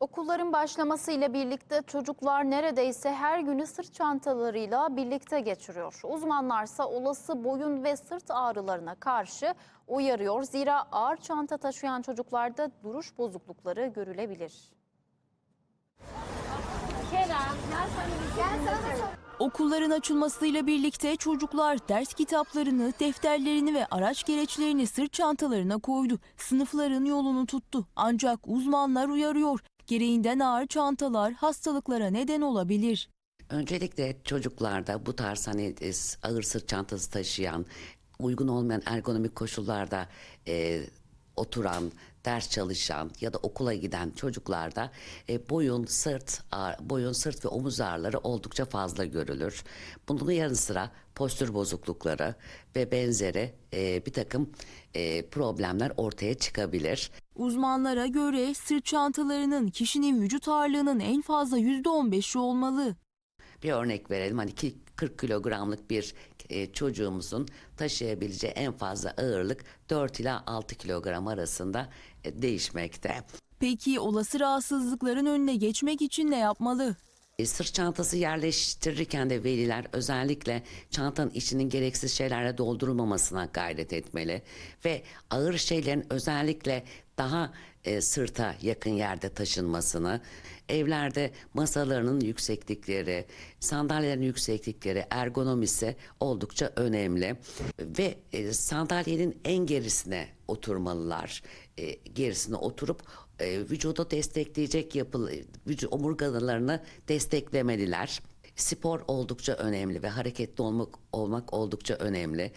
Okulların başlamasıyla birlikte çocuklar neredeyse her günü sırt çantalarıyla birlikte geçiriyor. Uzmanlarsa olası boyun ve sırt ağrılarına karşı uyarıyor. Zira ağır çanta taşıyan çocuklarda duruş bozuklukları görülebilir. Okulların açılmasıyla birlikte çocuklar ders kitaplarını, defterlerini ve araç gereçlerini sırt çantalarına koydu. Sınıfların yolunu tuttu. Ancak uzmanlar uyarıyor. Gereğinden ağır çantalar hastalıklara neden olabilir. Öncelikle çocuklarda bu tarz hani e, ağır sırt çantası taşıyan, uygun olmayan ergonomik koşullarda e, oturan, ders çalışan ya da okula giden çocuklarda e, boyun, sırt, ağ- boyun, sırt ve omuz ağrıları oldukça fazla görülür. Bunun yanı sıra postür bozuklukları ve benzeri e, bir takım e, problemler ortaya çıkabilir. Uzmanlara göre sırt çantalarının kişinin vücut ağırlığının en fazla %15'i olmalı. Bir örnek verelim hani ki 40 kilogramlık bir e, çocuğumuzun taşıyabileceği en fazla ağırlık 4 ila 6 kilogram arasında e, değişmekte. Peki olası rahatsızlıkların önüne geçmek için ne yapmalı? E, Sırt çantası yerleştirirken de veliler özellikle çantanın içinin gereksiz şeylerle doldurulmamasına gayret etmeli ve ağır şeylerin özellikle daha e, sırta yakın yerde taşınmasını, evlerde masalarının yükseklikleri, sandalyelerin yükseklikleri, ergonomisi oldukça önemli ve e, sandalyenin en gerisine oturmalılar. E, gerisine oturup e, vücudu destekleyecek yapılı vücut omurgalarını desteklemeliler. Spor oldukça önemli ve hareketli olmak olmak oldukça önemli.